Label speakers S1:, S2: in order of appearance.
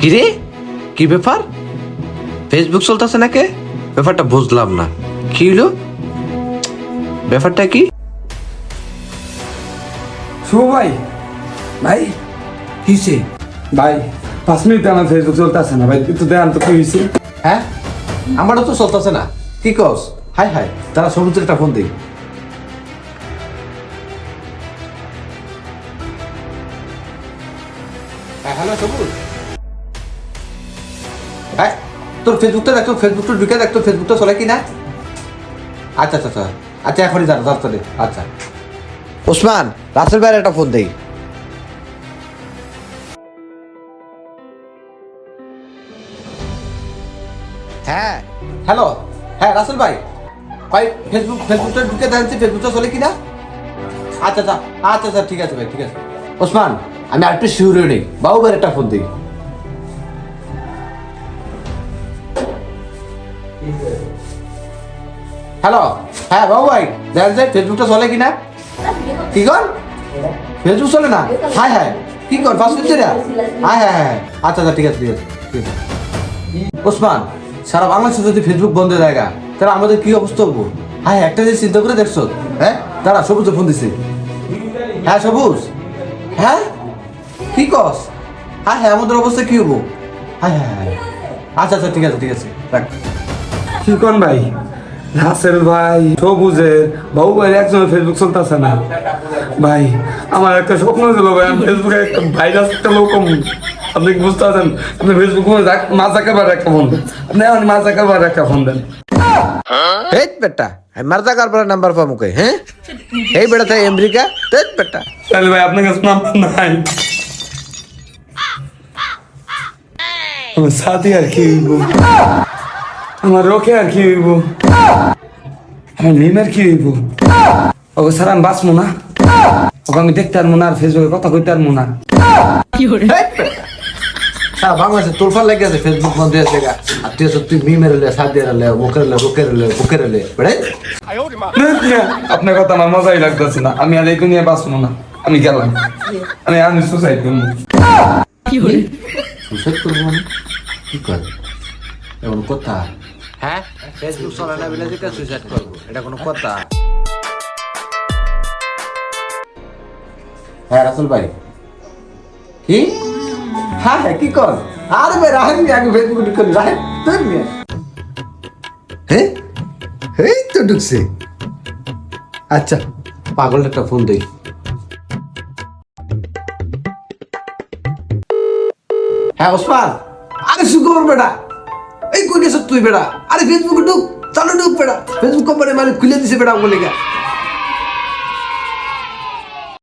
S1: কি রে কি ব্যাপার? ফেসবুক চলতেছে নাকি? ব্যাপারটা বুঝলাম না। কি হলো ব্যাপারটা কি?
S2: শুভ ভাই। ভাই
S1: কিসে
S2: ভাই পাঁচ মিনিট আমার ফেসবুক চলতেছে না। ভাই একটু দেন তো কি হয়েছে
S1: হ্যাঁ? আমারও তো চলতেছে না। কি কস? হাই হাই তারা একটা ফোন দিই। হ্যালো সবুজ। হ্যাঁ তোর ফেসবুকটা দেখ তোর ফেসবুকটা ঢুকে দেখ তোর ফেসবুকটা চলে কি না আচ্ছা আচ্ছা আচ্ছা আচ্ছা এখনই জানো তাড়াতাড়ি আচ্ছা। ওসমান রাসেল ভাইয়ের একটা ফোন দেই। হ্যাঁ। হ্যালো হ্যাঁ রাসেল ভাই। ভাই ফেসবুক ফেসবুকটা ঢুকে দেখছি ফেসবুকটা চলে কিনা? আচ্ছা আচ্ছা আচ্ছা আচ্ছা ঠিক আছে ভাই ঠিক আছে। ওসমান আমি আরেকটু শিওর হয়ে নেই। বাবু ভাইয়ের একটা ফোন দিই হ্যালো হ্যাঁ বাবু ভাই দেখ যে ফেসবুকটা চলে কিনা? কি কর? ফেসবুক চলে না? হ্যাঁ হ্যাঁ কি কর? ফার্স্ট হচ্ছে না হ্যাঁ হ্যাঁ হ্যাঁ আচ্ছা আচ্ছা ঠিক আছে ঠিক আছে ওসমান, সারা বাংলাদেশে যদি ফেসবুক বন্ধ যায় তাহলে আমাদের কি অবস্থা হব? হ্যাঁ একটা জিনিস চিন্তা করে দেখছ হ্যাঁ? দাঁড়া, সবুজ ফোন দিছে। হ্যাঁ সবুজ? হ্যাঁ? কি কস? হ্যাঁ হ্যাঁ আমাদের অবস্থা কি হব? হ্যাঁ হ্যাঁ হ্যাঁ আচ্ছা আচ্ছা ঠিক আছে ঠিক আছে রাখ।
S2: কি কোন ভাই রাসেল ভাই সবুজের বাবু ভাই একজনের ফেসবুক চলতেছে না। ভাই আমার একটা স্বপ্ন ছিল ভাই আমি ফেসবুকে একটা ভাইরাস একটা লোক আপনি কি বুঝতে পারছেন? আপনি ফেসবুক মা জাকাবার একটা ফোন দেন। আপনি এখন মা জাকাবার একটা ফোন দেন।
S1: হেট বেটা আমি কারবার নাম্বার পাবো কে হ্যাঁ? এই বেটা তাই আমেরিকা তেত বেটা।
S2: তাহলে ভাই আপনার কাছে নাম্বার নাই। আমার সাথী আর কি হইব? আমার রোকে আর কি হইব? আমার নিমের কি হইব? ওকে স্যার আমি বাঁচবো না। ওকে আমি দেখতে পারব না আর ফেসবুকে কথা কইতে পারব না।
S1: হেট বেটা সারা বাংলাদেশে তোলফার লেগে আছে ফেসবুক বন্ধ হয়েছে গা। আর তুই আছো তুই মিমের লে সাদের লে মুখের লে বুকের লে বুকের লে বেড়ে?
S2: আপনার কথা আমার মজাই লাগতেছে না। আমি আর এই দুনিয়া বাঁচবো না। আমি গেলাম। আমি আমি সুসাইড করব
S1: সুসাইড করব মানে? কি কর এমন কথা? হ্যাঁ? ফেসবুক চলে না বলে যেটা সুইসাইড করব। এটা কোনো কথা। হ্যাঁ রাসেল ভাই। কি? হ্যাঁ হ্যাঁ কি কর? আরে ভাই রাহেন নি আগে ফেসবুক ঢুকলি রাহেন তোর নিয়ে হ্যাঁ এই তো ঢুকছে। আচ্ছা পাগল একটা ফোন দেই। হ্যাঁ ওসমান। আরে সুখবর বেটা। এই কই গেছ তুই বেটা? আরে ফেসবুকে ঢুক চালু ঢুক বেটা। ফেসবুক কোম্পানি মালিক খুলে দিছে বেটা বলে গা